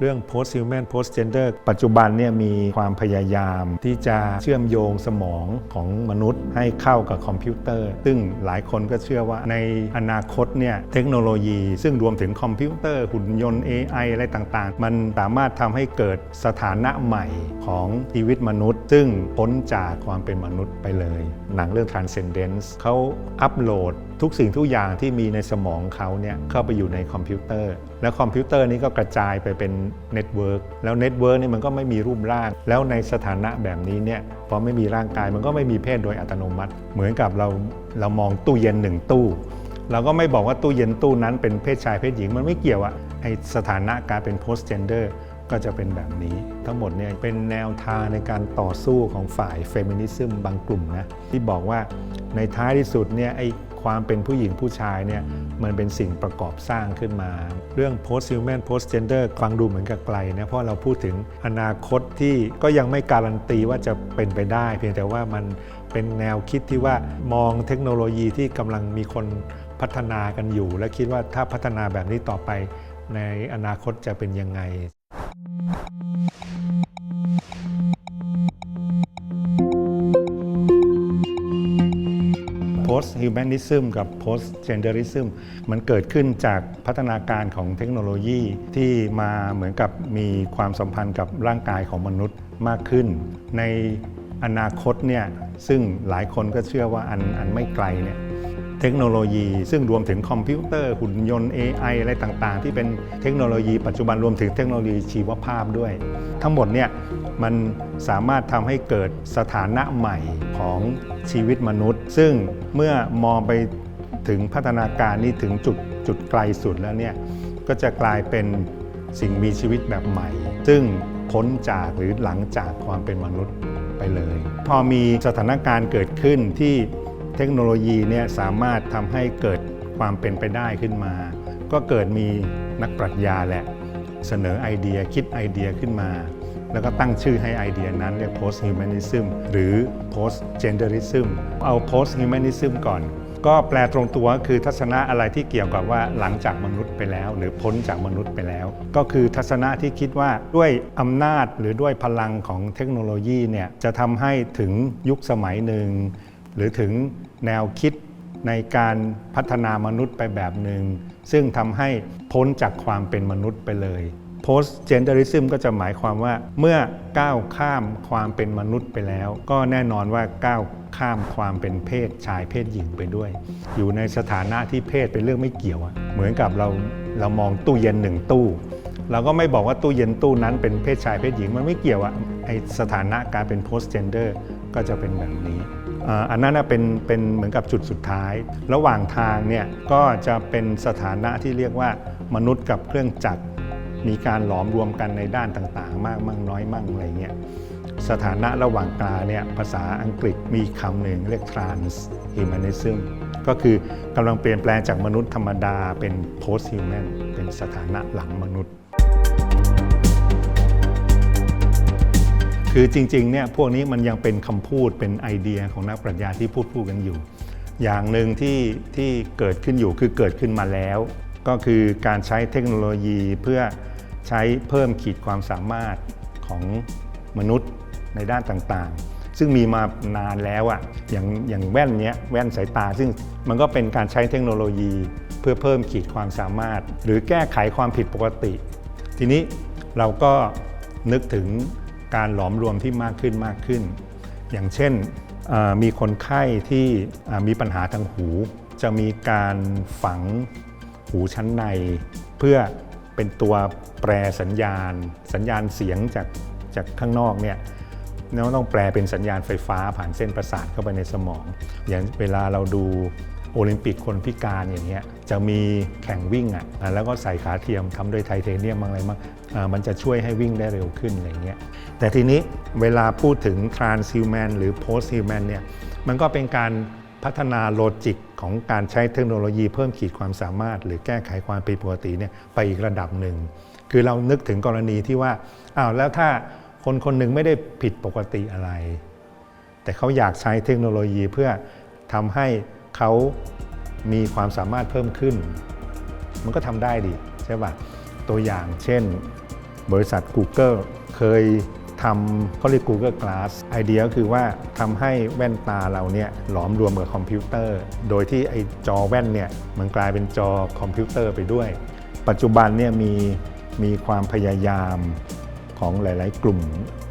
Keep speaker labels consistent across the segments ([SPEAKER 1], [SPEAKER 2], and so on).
[SPEAKER 1] เรื่อง post human post gender ปัจจุบันเนี่ยมีความพยายามที่จะเชื่อมโยงสมองของมนุษย์ให้เข้ากับคอมพิวเตอร์ ซึ่งหลายคนก็เชื่อว่าในอนาคตเนี่ยเทคโนโลยี ซึ่งรวมถึงคอมพิวเตอร์หุ่นยนต์ AI อะไรต่างๆ มันสามารถทำให้เกิดสถานะใหม่ของชีวิตมนุษย์ ซึ่งพ้นจากความเป็นมนุษย์ไปเลย หนังเรื่อง Transcendence เขาอัปโหลด ทุกสิ่งทุกอย่างที่มีในสมองเขาเนี่ยเข้าไปอยู่ในคอมพิวเตอร์ แล้วคอมพิวเตอร์นี้ก็กระจายไปเป็นเน็ตเวิร์กแล้วเน็ตเวิร์กนี่มันก็ไม่มีรูปร่าง แล้วในสถานะแบบนี้เนี่ยพอไม่มีร่างกายมันก็ไม่มีเพศโดยอัตโนมัติ เหมือนกับเราเรามองตู้เย็นหนึ่งตู้ เราก็ไม่บอกว่าตู้เย็นตู้นั้นเป็นเพศชายเพศหญิงมันไม่เกี่ยวอะไอสถานะการเป็น post gender ก็จะเป็นแบบนี้ทั้งหมดเนี่ยเป็นแนวทางในการต่อสู้ของฝ่ายเฟมินิซึมบางกลุ่มนะที่บอกว่าในท้ายที่สุดเนี่ยไอ ความเป็นผู้หญิงผู้ชายเนี่ยมันเป็นสิ่งประกอบสร้างขึ้นมา เรื่อง post human post gender ฟังดูเหมือนกับไกลนะเพราะเราพูดถึงอนาคตที่ก็ยังไม่การันตีว่าจะเป็นไปได้ เพียงแต่ว่ามันเป็นแนวคิดที่ว่ามองเทคโนโลยีที่กำลังมีคนพัฒนากันอยู่ และคิดว่าถ้าพัฒนาแบบนี้ต่อไปในอนาคตจะเป็นยังไง post humanism กับ post genderism มันเกิดขึ้นจากพัฒนาการของเทคโนโลยีที่มาเหมือนกับมีความสัมพันธ์กับร่างกายของมนุษย์มากขึ้น ในอนาคตเนี่ยซึ่งหลายคนก็เชื่อว่าอันอันไม่ไกลเนี่ย เทคโนโลยี ซึ่งรวมถึงคอมพิวเตอร์หุ่นยนต์ AI อะไรต่างๆ ที่เป็นเทคโนโลยีปัจจุบันรวมถึงเทคโนโลยีชีวภาพด้วย ทั้งหมดเนี่ยมันสามารถทำให้เกิดสถานะใหม่ของชีวิตมนุษย์ ซึ่งเมื่อมองไปถึงพัฒนาการนี้ถึงจุดจุดไกลสุดแล้วเนี่ยก็จะกลายเป็นสิ่งมีชีวิตแบบใหม่ ซึ่งพ้นจากหรือหลังจากความเป็นมนุษย์ไปเลย พอมีสถานการณ์เกิดขึ้นที่ เทคโนโลยีเนี่ยสามารถทำให้เกิดความเป็นไปได้ขึ้นมา ก็เกิดมีนักปรัชญาแหละ เสนอไอเดียคิดไอเดียขึ้นมา แล้วก็ตั้งชื่อให้ไอเดียนั้นเรียก post humanism หรือ post genderism เอา post humanism ก่อน ก็แปลตรงตัวคือทัศนะอะไรที่เกี่ยวกับว่าหลังจากมนุษย์ไปแล้ว หรือพ้นจากมนุษย์ไปแล้ว ก็คือทัศนะที่คิดว่าด้วยอำนาจหรือด้วยพลังของเทคโนโลยีเนี่ยจะทำให้ถึงยุคสมัยหนึ่งหรือถึง แนวคิดในการพัฒนามนุษย์ไปแบบหนึง่งซึ่งทำให้พ้นจากความเป็นมนุษย์ไปเลย post genderism ก็จะหมายความว่าเมื่อก้าวข้ามความเป็นมนุษย์ไปแล้ว ก็แน่นอนว่าก้าวข้ามความเป็นเพศชายเพศหญิงไปด้วย อยู่ในสถานะที่เพศเป็นเรื่องไม่เกี่ยว เหมือนกับเราเรามองตู้เย็นหนึ่งตู้ เราก็ไม่บอกว่าตู้เย็นตู้นั้นเป็นเพศชายเพศหญิงมันไม่เกี่ยวอะไอสถานะการเป็น post gender ก็จะเป็นแบบนี้ อันนั้นเป็นเป็นเหมือนกับจุดสุดท้าย ระหว่างทางเนี่ยก็จะเป็นสถานะที่เรียกว่ามนุษย์กับเครื่องจักร มีการหลอมรวมกันในด้านต่างๆ มากมั่งน้อยมั่งอะไรเงี้ยสถานะระหว่างกลางเนี่ยภาษาอังกฤษมีคำหนึ่งเรียก transhumanism ก็คือกำลังเปลี่ยนแปลงจากมนุษย์ธรรมดาเป็น post human เป็นสถานะหลังมนุษย์ คือจริงๆเนี่ยพวกนี้มันยังเป็นคำพูดเป็นไอเดียของนักปรัชญาที่พูดพูดกันอยู่ อย่างหนึ่งที่ที่เกิดขึ้นอยู่คือเกิดขึ้นมาแล้ว ก็คือการใช้เทคโนโลยีเพื่อใช้เพิ่มขีดความสามารถของมนุษย์ในด้านต่างๆ ซึ่งมีมานานแล้วอะอย่างอย่างแว่นเนี้ยแว่นสายตา ซึ่งมันก็เป็นการใช้เทคโนโลยีเพื่อเพิ่มขีดความสามารถ หรือแก้ไขความผิดปกติ ทีนี้เราก็นึกถึง การหลอมรวมที่มากขึ้นมากขึ้น อย่างเช่นมีคนไข้ที่มีปัญหาทางหู จะมีการฝังหูชั้นใน เพื่อเป็นตัวแปรสัญญาณ สัญญาณเสียงจากจากข้างนอกเนี่ยแล้วต้องแปลเป็นสัญญาณไฟฟ้าผ่านเส้นประสาทเข้าไปในสมอง อย่างเวลาเราดูโอลิมปิกคนพิการอย่างเงี้ยจะมีแข่งวิ่งอะอะแล้วก็ใส่ขาเทียมทำด้วยไทเทเนียมอะไรมั่ง มันจะช่วยให้วิ่งได้เร็วขึ้นอะไรเงี้ยแต่ทีนี้เวลาพูดถึง transhuman หรือ posthuman เนี่ยมันก็เป็นการพัฒนาโลจิกของการใช้เทคโนโลยีเพิ่มขีดความสามารถ หรือแก้ไขความผิดปกติเนี่ยไปอีกระดับหนึ่ง คือเรานึกถึงกรณีที่ว่าอ้าวแล้วถ้าคนคนหนึ่งไม่ได้ผิดปกติอะไร แต่เขาอยากใช้เทคโนโลยีเพื่อทำให้เขามีความสามารถเพิ่มขึ้น มันก็ทำได้ดิใช่ป่ะตัวอย่างเช่น บริษัท Google เคยทำเขาเรียก Google Glass ไอเดียก็คือว่าทำให้แว่นตาเราเนี่ยหลอมรวมกับคอมพิวเตอร์ โดยที่ไอจอแว่นเนี่ยมันกลายเป็นจอคอมพิวเตอร์ไปด้วย ปัจจุบันเนี่ยมีมีความพยายามของหลาย ๆ กลุ่ม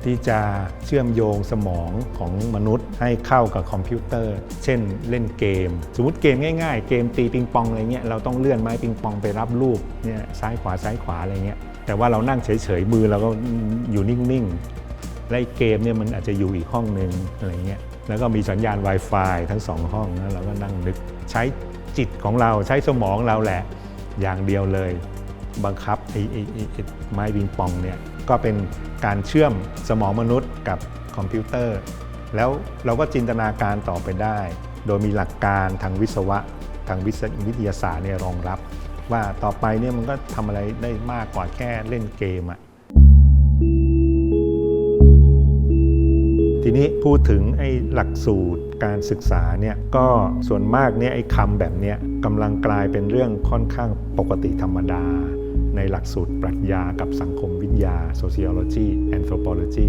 [SPEAKER 1] ที่จะเชื่อมโยงสมองของมนุษย์ให้เข้ากับคอมพิวเตอร์ เช่นเล่นเกม สมมติเกมง่าย ๆ เกมตีปิงปองอะไรเงี้ยเราต้องเลื่อนไม้ปิงปองไปรับลูกเนี่ยซ้ายขวาซ้ายขวาอะไรเงี้ย แต่ว่าเรานั่งเฉยๆมือเราก็อยู่นิ่งๆ และเกมเนี่ยมันอาจจะอยู่อีกห้องหนึ่งอะไรเงี้ยแล้วก็มีสัญญาณ Wi-Fi ทั้งสองห้องนะเราก็นั่งนึกใช้จิตของเราใช้สมองเราแหละอย่างเดียวเลย บังคับไอ้ไอ้ไอ้ไอ้ไม้บิงปองเนี่ยก็เป็นการเชื่อมสมองมนุษย์กับคอมพิวเตอร์ แล้วเราก็จินตนาการต่อไปได้ โดยมีหลักการทางวิศวะทางวิศวิทยาศาสตร์เนี่ยรองรับ ว่าต่อไปเนี่ยมันก็ทำอะไรได้มากกว่าแค่เล่นเกมอะทีนี้พูดถึงไอ้หลักสูตรการศึกษาเนี่ยก็ส่วนมากเนี่ยไอ้คำแบบเนี้ยกำลังกลายเป็นเรื่องค่อนข้างปกติธรรมดา ในหลักสูตรปรัชญากับสังคมวิทยา sociology anthropology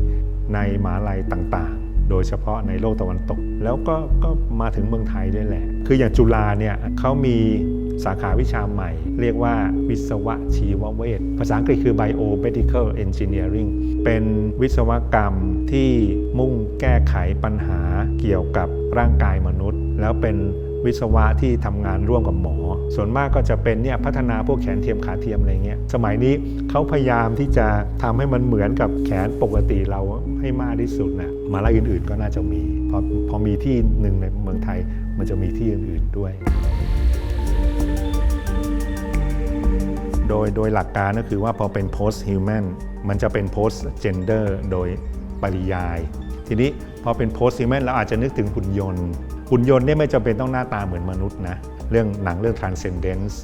[SPEAKER 1] ในมหาลัยต่างๆ โดยเฉพาะในโลกตะวันตก แล้วก็ก็มาถึงเมืองไทยด้วยแหละ คืออย่างจุฬาเนี่ยเขามี สาขาวิชาใหม่ เรียกว่าวิศวะชีวเวชภาษาอังกฤษคือ biomedical engineering เป็นวิศวกรรมที่มุ่งแก้ไขปัญหาเกี่ยวกับร่างกายมนุษย์ แล้วเป็นวิศวะที่ทำงานร่วมกับหมอ ส่วนมากก็จะเป็นเนี่ยพัฒนาพวกแขนเทียมขาเทียมอะไรเงี้ย สมัยนี้เขาพยายามที่จะทำให้มันเหมือนกับแขนปกติเราให้มากที่สุดนะมาลัยอื่นๆก็น่าจะมี พอพอมีที่หนึ่งในเมืองไทยมันจะมีที่อื่นๆด้วย โดยโดยหลักการก็คือว่าพอเป็น post human มันจะเป็น post gender โดยปริยาย ทีนี้พอเป็น post human เราอาจจะนึกถึงหุ่นยนต์ หุ่นยนต์เนี่ยไม่จำเป็นต้องหน้าตาเหมือนมนุษย์นะ เรื่องหนังเรื่อง transcendence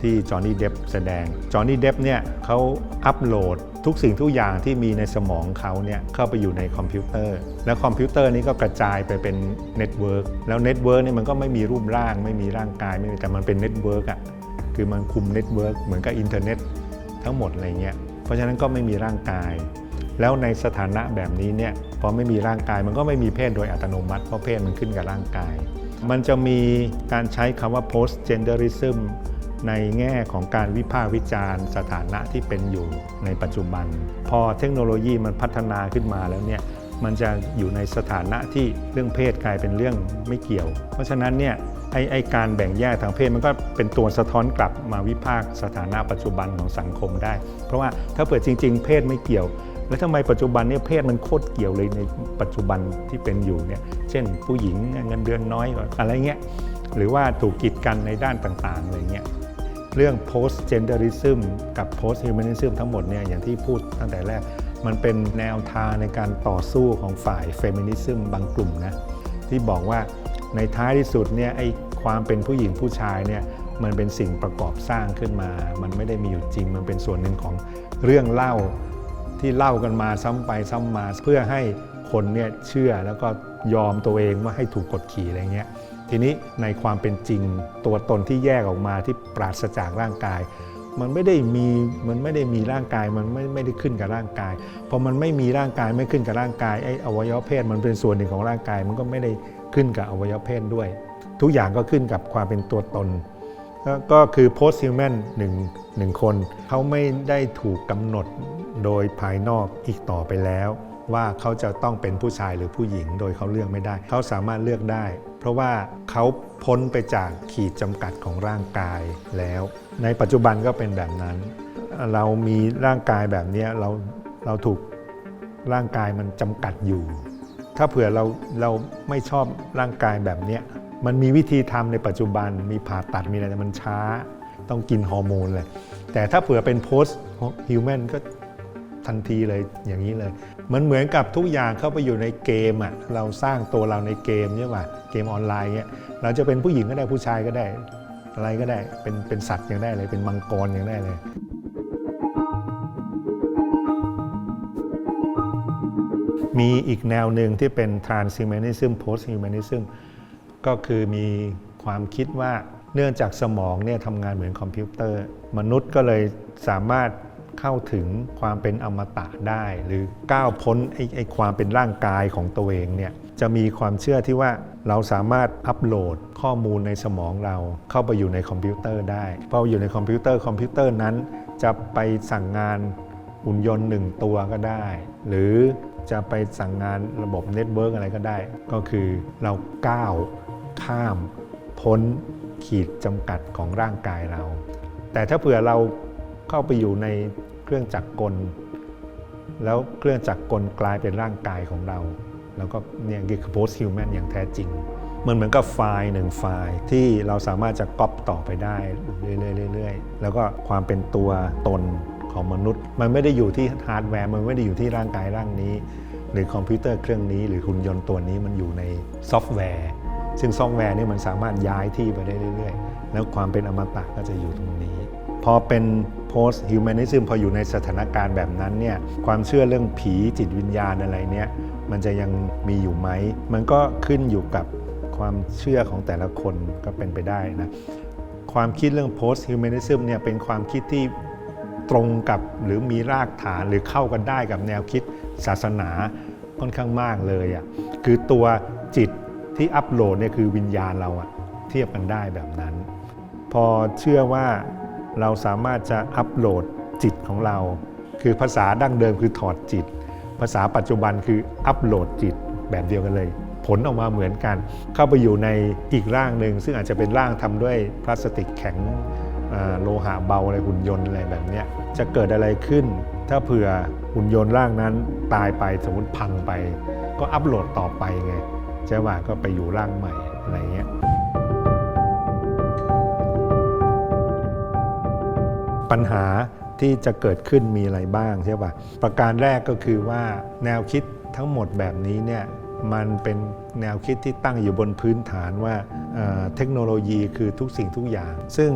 [SPEAKER 1] ที่จอห์นนี่เดฟแสดง จอห์นนี่เดฟเนี่ยเขาอัปโหลดทุกสิ่งทุกอย่างที่มีในสมองเขาเนี่ยเข้าไปอยู่ในคอมพิวเตอร์ แล้วคอมพิวเตอร์นี้ก็กระจายไปเป็นเน็ตเวิร์กแล้วเน็ตเวิร์กเนี่ยมันก็ไม่มีรูปร่าง ไม่มีร่างกายไม่มีแต่มันเป็นเน็ตเวิร์กอะ คือมันคุมเน็ตเวิร์กเหมือนกับอินเทอร์เน็ตทั้งหมดอะไรเงี้ยเพราะฉะนั้นก็ไม่มีร่างกาย แล้วในสถานะแบบนี้เนี่ยพอไม่มีร่างกายมันก็ไม่มีเพศโดยอัตโนมัติ เพราะเพศมันขึ้นกับร่างกาย มันจะมีการใช้คำว่า post genderism ในแง่ของการวิพากษ์วิจารณ์ สถานะที่เป็นอยู่ในปัจจุบัน พอเทคโนโลยีมันพัฒนาขึ้นมาแล้วเนี่ยมันจะอยู่ในสถานะที่เรื่องเพศกลายเป็นเรื่องไม่เกี่ยว เพราะฉะนั้นเนี่ย ไอไอการแบ่งแยกทางเพศมันก็เป็นตัวสะท้อนกลับมาวิพากษ์สถานะปัจจุบันของสังคมได้ เพราะว่าถ้าเปิดจริง ๆ เพศไม่เกี่ยว แล้วทำไมปัจจุบันเนี่ยเพศมันโคตรเกี่ยวเลยในปัจจุบันที่เป็นอยู่เนี่ยเช่น ผู้หญิงเงินเดือนน้อยกว่าอะไรเงี้ยหรือว่าถูกกีดกันในด้านต่างๆอะไรเงี้ยเรื่อง post genderism กับ post humanism ทั้งหมดเนี่ยอย่างที่พูดตั้งแต่แรก มันเป็นแนวทางในการต่อสู้ของฝ่าย feminism บางกลุ่มนะที่บอกว่า ในท้ายที่สุดเนี่ยไอ้ความเป็นผู้หญิงผู้ชายเนี่ยมันเป็นสิ่งประกอบสร้างขึ้นมา มันไม่ได้มีอยู่จริง มันเป็นส่วนหนึ่งของเรื่องเล่าที่เล่ากันมาซ้ำไปซ้ำมาเพื่อให้คนเนี่ยเชื่อแล้วก็ยอมตัวเองว่าให้ถูกกดขี่อะไรเงี้ยทีนี้ในความเป็นจริงตัวตนที่แยกออกมาที่ปราศจากร่างกาย มันไม่ได้มีมันไม่ได้มีร่างกายมันไม่ไม่ได้ขึ้นกับร่างกายพอมันไม่มีร่างกายไม่ขึ้นกับร่างกายไอ้อวัยวะเพศมันเป็นส่วนหนึ่งของร่างกาย มันก็ไม่ได้ขึ้นกับอวัยวะเพศด้วย ทุกอย่างก็ขึ้นกับความเป็นตัวตน ก็คือ post human หนึ่งหนึ่งคนเขาไม่ได้ถูกกำหนดโดยภายนอกอีกต่อไปแล้ว ว่าเขาจะต้องเป็นผู้ชายหรือผู้หญิงโดยเขาเลือกไม่ได้ เขาสามารถเลือกได้ เพราะว่าเขาพ้นไปจากขีดจำกัดของร่างกายแล้ว ในปัจจุบันก็เป็นแบบนั้น เรามีร่างกายแบบนี้เราเราถูกร่างกายมันจำกัดอยู่ ถ้าเผื่อเราเราไม่ชอบร่างกายแบบนี้มันมีวิธีทำในปัจจุบันมีผ่าตัดมีอะไรแต่มันช้า ต้องกินฮอร์โมนเลย แต่ถ้าเผื่อเป็น post human ก็ทันทีเลยอย่างนี้เลย มันเหมือนกับทุกอย่างเข้าไปอยู่ในเกมอะเราสร้างตัวเราในเกมใช่ป่ะเกมออนไลน์เนี้ยเราจะเป็นผู้หญิงก็ได้ผู้ชายก็ได้ อะไรก็ได้เป็นเป็นสัตว์ยังได้เลยเป็นมังกรยังได้เลยมีอีกแนวหนึ่งที่เป็น transhumanism posthumanism ก็คือมีความคิดว่าเนื่องจากสมองเนี่ยทำงานเหมือนคอมพิวเตอร์ มนุษย์ก็เลยสามารถเข้าถึงความเป็นอมตะได้ หรือก้าวพ้นไอ้ไอ้ความเป็นร่างกายของตัวเองเนี่ย จะมีความเชื่อที่ว่าเราสามารถอัปโหลดข้อมูลในสมองเราเข้าไปอยู่ในคอมพิวเตอร์ได้พออยู่ในคอมพิวเตอร์คอมพิวเตอร์นั้น จะไปสั่งงานหุ่นยนต์หนึ่งตัวก็ได้ หรือจะไปสั่งงานระบบเน็ตเวิร์กอะไรก็ได้ ก็คือเราก้าวข้ามพ้นขีดจำกัดของร่างกายเรา แต่ถ้าเผื่อเราเข้าไปอยู่ในเครื่องจักรกล แล้วเครื่องจักรกลกลายเป็นร่างกายของเรา แล้วก็เนี่ยคือ post human อย่างแท้จริง มันเหมือนกับไฟล์หนึ่งไฟล์ที่เราสามารถจะก๊อปต่อไปได้เรื่อยๆเรื่อยๆแล้วก็ความเป็นตัวตนของมนุษย์ มันไม่ได้อยู่ที่ฮาร์ดแวร์มันไม่ได้อยู่ที่ร่างกายร่างนี้ หรือคอมพิวเตอร์เครื่องนี้ หรือหุ่นยนต์ตัวนี้มันอยู่ในซอฟต์แวร์ซึ่งซอฟต์แวร์นี่มันสามารถย้ายที่ไปได้เรื่อยๆ แล้วความเป็นอมตะก็จะอยู่ตรงนี้ พอเป็น post humanism พออยู่ในสถานการณ์แบบนั้นเนี่ยความเชื่อเรื่องผีจิตวิญญาณอะไรเนี่ยมันจะยังมีอยู่ไหม มันก็ขึ้นอยู่กับความเชื่อของแต่ละคนก็เป็นไปได้นะความคิดเรื่อง post humanism เนี่ยเป็นความคิดที่ตรงกับหรือมีรากฐานหรือเข้ากันได้กับแนวคิดศาสนาค่อนข้างมากเลยอะ่ะคือตัวจิตที่อัปโหลดเนี่ยคือวิญญาณเราอะเทียบกันได้แบบนั้น พอเชื่อว่า เราสามารถจะอัปโหลดจิตของเรา คือภาษาดั้งเดิมคือถอดจิต ภาษาปัจจุบันคืออัปโหลดจิตแบบเดียวกันเลย ผลออกมาเหมือนกัน เข้าไปอยู่ในอีกร่างหนึ่ง ซึ่งอาจจะเป็นร่างทำด้วยพลาสติกแข็งโลหะเบาอะไรหุ่นยนต์อะไรแบบนี้จะเกิดอะไรขึ้น ถ้าเผื่อหุ่นยนต์ร่างนั้นตายไปสมมติพังไป ก็อัปโหลดต่อไปไงใช่ป่ะก็ไปอยู่ร่างใหม่อะไรเงี้ย ปัญหาที่จะเกิดขึ้นมีอะไรบ้างใช่ป่ะประการแรกก็คือว่าแนวคิดทั้งหมดแบบนี้เนี่ยมันเป็นแนวคิดที่ตั้งอยู่บนพื้นฐานว่าเเทคโนโลยีคือทุกสิ่งทุกอย่าง ซึ่ง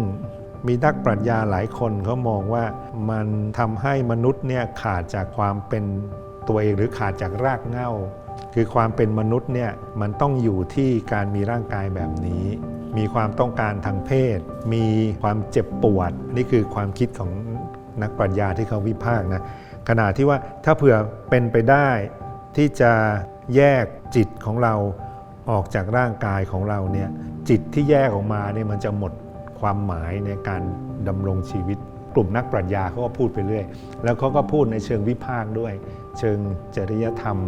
[SPEAKER 1] มีนักปรัชญาหลายคนเขามองว่ามันทำให้มนุษย์เนี่ยขาดจากความเป็นตัวเองหรือขาดจากรากเหง้า คือความเป็นมนุษย์เนี่ยมันต้องอยู่ที่การมีร่างกายแบบนี้ มีความต้องการทางเพศ มีความเจ็บปวด นี่คือความคิดของนักปรัชญาที่เขาวิพากษ์นะขณะที่ว่าถ้าเผื่อเป็นไปได้ที่จะแยกจิตของเราออกจากร่างกายของเราเนี่ยจิตที่แยกออกมาเนี่ยมันจะหมดความหมายในการดำรงชีวิต กลุ่มนักปรัชญาเขาก็พูดไปเรื่อย แล้วเขาก็พูดในเชิงวิพากษ์ด้วย เชิงจริยธรรม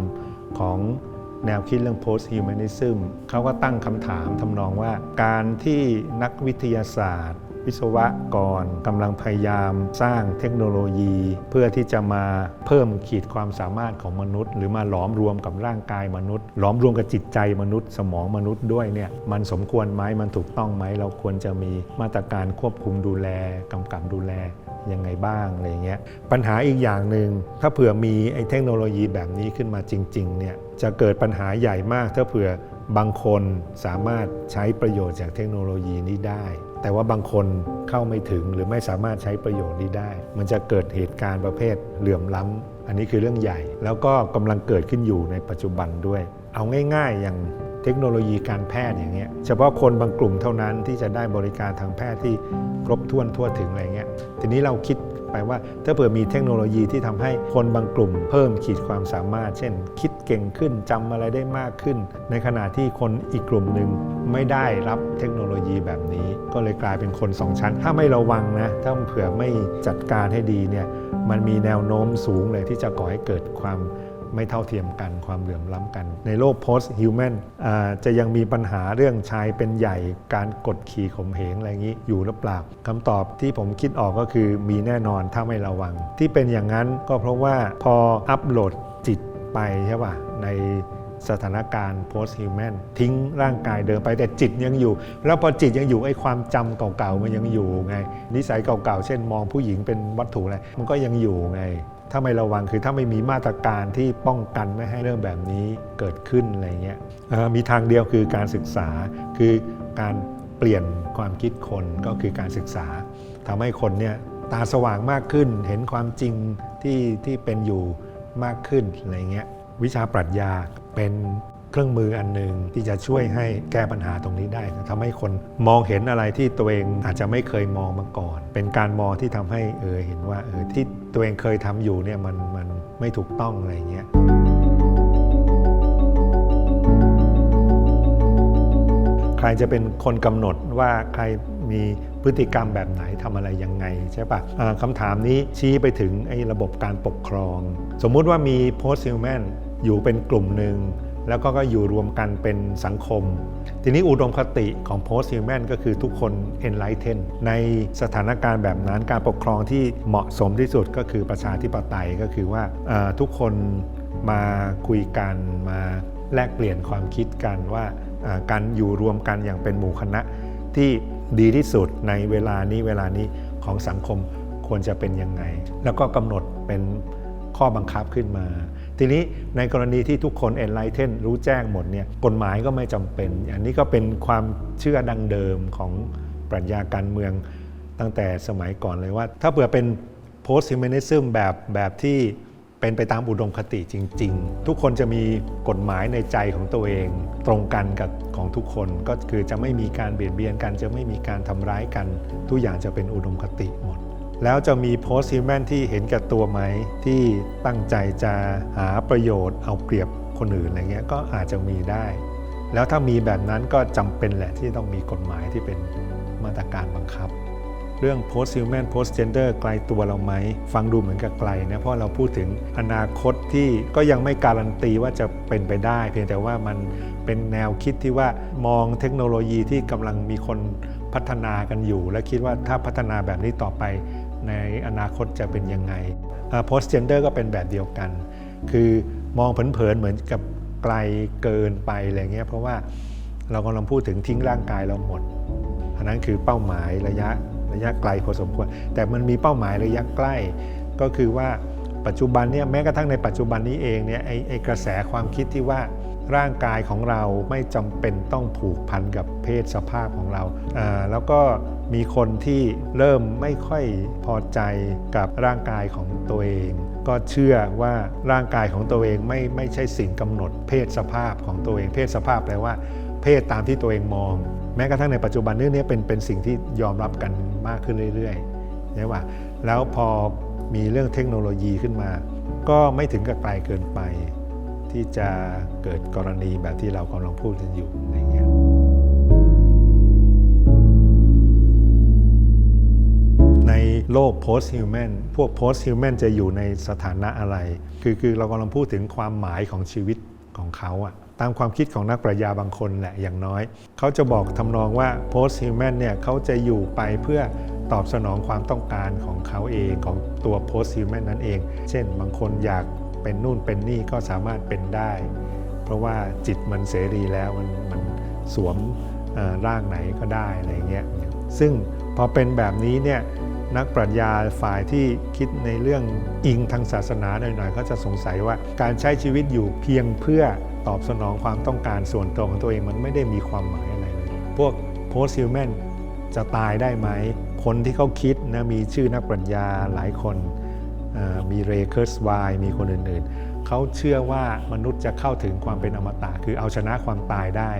[SPEAKER 1] ของ แนวคิดเรื่อง post humanism เขาก็ตั้งคำถามทำนองว่า การที่นักวิทยาศาสตร์ วิศวกรกำลังพยายามสร้างเทคโนโลยี เพื่อที่จะมาเพิ่มขีดความสามารถของมนุษย์ หรือมาหลอมรวมกับร่างกายมนุษย์ หลอมรวมกับจิตใจมนุษย์ สมองมนุษย์ด้วยเนี่ยมันสมควรไหมมันถูกต้องไหมเราควรจะมีมาตรการควบคุมดูแลกำกับดูแล ยังไงบ้างอะไรเงี้ยปัญหาอีกอย่างหนึ่งถ้าเผื่อมีไอ้เทคโนโลยีแบบนี้ขึ้นมาจริงๆเนี่ยจะเกิดปัญหาใหญ่มากถ้าเผื่อบางคนสามารถใช้ประโยชน์จากเทคโนโลยีนี้ได้ แต่ว่าบางคนเข้าไม่ถึงหรือไม่สามารถใช้ประโยชน์นี้ได้ มันจะเกิดเหตุการณ์ประเภทเหลื่อมล้ำ อันนี้คือเรื่องใหญ่ แล้วก็กำลังเกิดขึ้นอยู่ในปัจจุบันด้วย เอาง่ายๆ อย่างเทคโนโลยีการแพทย์อย่างเงี้ย เฉพาะคนบางกลุ่มเท่านั้นที่จะได้บริการทางแพทย์ที่ครบถ้วนทั่วถึงอะไรเงี้ย ทีนี้เราคิด ไปว่า ถ้าเผื่อมีเทคโนโลยีที่ทำให้คนบางกลุ่ม เพิ่มขีดความสามารถ เช่น คิดเก่งขึ้นจำอะไรได้มากขึ้น ในขณะที่คนอีกกลุ่มหนึ่งไม่ได้รับเทคโนโลยีแบบนี้ ก็เลยกลายเป็นคนสองชั้น ถ้าไม่ระวังนะถ้าเผื่อไม่จัดการให้ดีเนี่ยมันมีแนวโน้มสูงเลยที่จะก่อให้เกิดความ ไม่เท่าเทียมกันความเหลื่อมล้ำกัน ในโลก post human จะยังมีปัญหาเรื่องชายเป็นใหญ่การกดขี่ข่มเหงอะไรอย่างนี้อยู่หรือเปล่าคำตอบที่ผมคิดออกก็คือมีแน่นอนถ้าไม่ระวัง ที่เป็นอย่างนั้นก็เพราะว่าพออัปโหลดจิตไปใช่ป่ะในสถานการณ์ post human ทิ้งร่างกายเดิมไปแต่จิตยังอยู่ แล้วพอจิตยังอยู่ไอ้ความจำเก่าๆมันยังอยู่ไง นิสัยเก่าๆ เช่นมองผู้หญิงเป็นวัตถุอะไรมันก็ยังอยู่ไง ถ้าไม่ระวังคือถ้าไม่มีมาตรการที่ป้องกันไม่ให้เรื่องแบบนี้เกิดขึ้นอะไรเงี้ยมีทางเดียวคือการศึกษาคือการเปลี่ยนความคิดคนก็คือการศึกษาทำให้คนเนี่ยตาสว่างมากขึ้นเห็นความจริงที่ที่เป็นอยู่มากขึ้นอะไรเงี้ยวิชาปรัชญาเป็นเครื่องมืออันหนึ่งที่จะช่วยให้แก้ปัญหาตรงนี้ได้ทำให้คนมองเห็นอะไรที่ตัวเองอาจจะไม่เคยมองมาก่อน เป็นการมองที่ทำให้เออเห็นว่าเออที่ ตัวเองเคยทำอยู่เนี่ยมันมันไม่ถูกต้องอะไรเงี้ยใครจะเป็นคนกำหนดว่าใครมีพฤติกรรมแบบไหนทำอะไรยังไงใช่ปะ่ะคำถามนี้ชี้ไปถึงไอ้ระบบการปกครอง สมมุติว่ามี post human อยู่เป็นกลุ่มหนึ่ง แล้วก็ก็อยู่รวมกันเป็นสังคม ทีนี้อุดมคติของ post human ก็คือทุกคน enlighten ในสถานการณ์แบบนั้นการปกครองที่เหมาะสมที่สุดก็คือประชาธิปไตยก็คือว่าทุกคนมาคุยกันมาแลกเปลี่ยนความคิดกันว่าการอยู่รวมกันอย่างเป็นหมู่คณะที่ดีที่สุดในเวลานี้เวลานี้ของสังคมควรจะเป็นยังไง แล้วก็กำหนดเป็นข้อบังคับขึ้นมา ทีนี้ในกรณีที่ทุกคน enlighten รู้แจ้งหมดเนี่ยกฎหมายก็ไม่จำเป็น อันนี้ก็เป็นความเชื่อดังเดิมของปรัชญาการเมืองตั้งแต่สมัยก่อนเลยว่า ถ้าเผื่อเป็น post humanism แบบแบบที่เป็นไปตามอุดมคติจริง ๆ ทุกคนจะมีกฎหมายในใจของตัวเอง ตรงกันกับของทุกคนก็คือจะไม่มีการเบียดเบียนกัน จะไม่มีการทำร้ายกัน ทุกอย่างจะเป็นอุดมคติหมด แล้วจะมีโพสต์ฮิวแมนที่เห็นแก่ตัวไหม ที่ตั้งใจจะหาประโยชน์เอาเปรียบคนอื่นอะไรเงี้ยก็อาจจะมีได้ แล้วถ้ามีแบบนั้นก็จำเป็นแหละที่ต้องมีกฎหมายที่เป็นมาตรการบังคับ เรื่อง post human post gender ไกลตัวเราไหม ฟังดูเหมือนกับไกลนะเพราะเราพูดถึงอนาคตที่ก็ยังไม่การันตีว่าจะเป็นไปได้ เพียงแต่ว่ามันเป็นแนวคิดที่ว่ามองเทคโนโลยีที่กำลังมีคนพัฒนากันอยู่ และคิดว่าถ้าพัฒนาแบบนี้ต่อไป ในอนาคตจะเป็นยังไง post gender ก็เป็นแบบเดียวกัน คือมองเผินๆเหมือนกับไกลเกินไปอะไรเงี้ยเพราะว่าเรากำลังพูดถึงทิ้งร่างกายเราหมด อันนั้นคือเป้าหมายระยะระยะไกลพอสมควร แต่มันมีเป้าหมายระยะใกล้ ก็คือว่าปัจจุบันเนี่ยแม้กระทั่งในปัจจุบันนี้เองเนี่ยไอไอกระแสความคิดที่ว่า ร่างกายของเราไม่จำเป็นต้องผูกพันกับเพศสภาพของเรา แล้วก็มีคนที่เริ่มไม่ค่อยพอใจกับร่างกายของตัวเอง ก็เชื่อว่าร่างกายของตัวเองไม่ไม่ใช่สิ่งกำหนด เพศสภาพของตัวเอง เพศสภาพแปลว่า เพศตามที่ตัวเองมอง แม้กระทั่งในปัจจุบันเรื่องนี้เป็นเป็นสิ่งที่ยอมรับกันมากขึ้นเรื่อยๆใช่ป่ะแล้วพอมีเรื่องเทคโนโลยีขึ้นมา ก็ไม่ถึงกับไกลเกินไป ที่จะเกิดกรณีแบบที่เรากำลังพูดกันอยู่อะไรเงี้ยในโลก post human พวก post human จะอยู่ในสถานะอะไร คือคือเรากำลังพูดถึงความหมายของชีวิตของเขาอะตามความคิดของนักปรัชญาบางคนแหละอย่างน้อย เขาจะบอกทำนองว่า post human เนี่ยเขาจะอยู่ไปเพื่อตอบสนองความต้องการของเขาเองของตัว post human นั่นเอง เช่น บางคนอยาก เป็นนู่นเป็นนี่ก็สามารถเป็นได้ เพราะว่าจิตมันเสรีแล้วมันมันสวมร่างไหนก็ได้อะไรเงี้ยซึ่งพอเป็นแบบนี้เนี่ยนักปรัชญาฝ่ายที่คิดในเรื่องอิงทางศาสนาหน่อยๆเขาจะสงสัยว่าการใช้ชีวิตอยู่เพียงเพื่อตอบสนองความต้องการส่วนตัวของตัวเองมันไม่ได้มีความหมายอะไรเลย พวก post human จะตายได้ไหม คนที่เขาคิดนะมีชื่อนักปรัชญาหลายคน มีเรเคิร์สไวมีคนอื่นๆ เขาเชื่อว่ามนุษย์จะเข้าถึงความเป็นอมตะคือเอาชนะความตายได้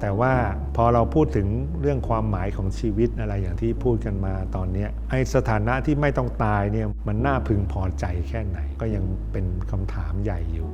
[SPEAKER 1] แต่ว่าพอเราพูดถึงเรื่องความหมายของชีวิตอะไรอย่างที่พูดกันมาตอนนี้ไอสถานะที่ไม่ต้องตายเนี่ยมันน่าพึงพอใจแค่ไหนก็ยังเป็นคำถามใหญ่อยู่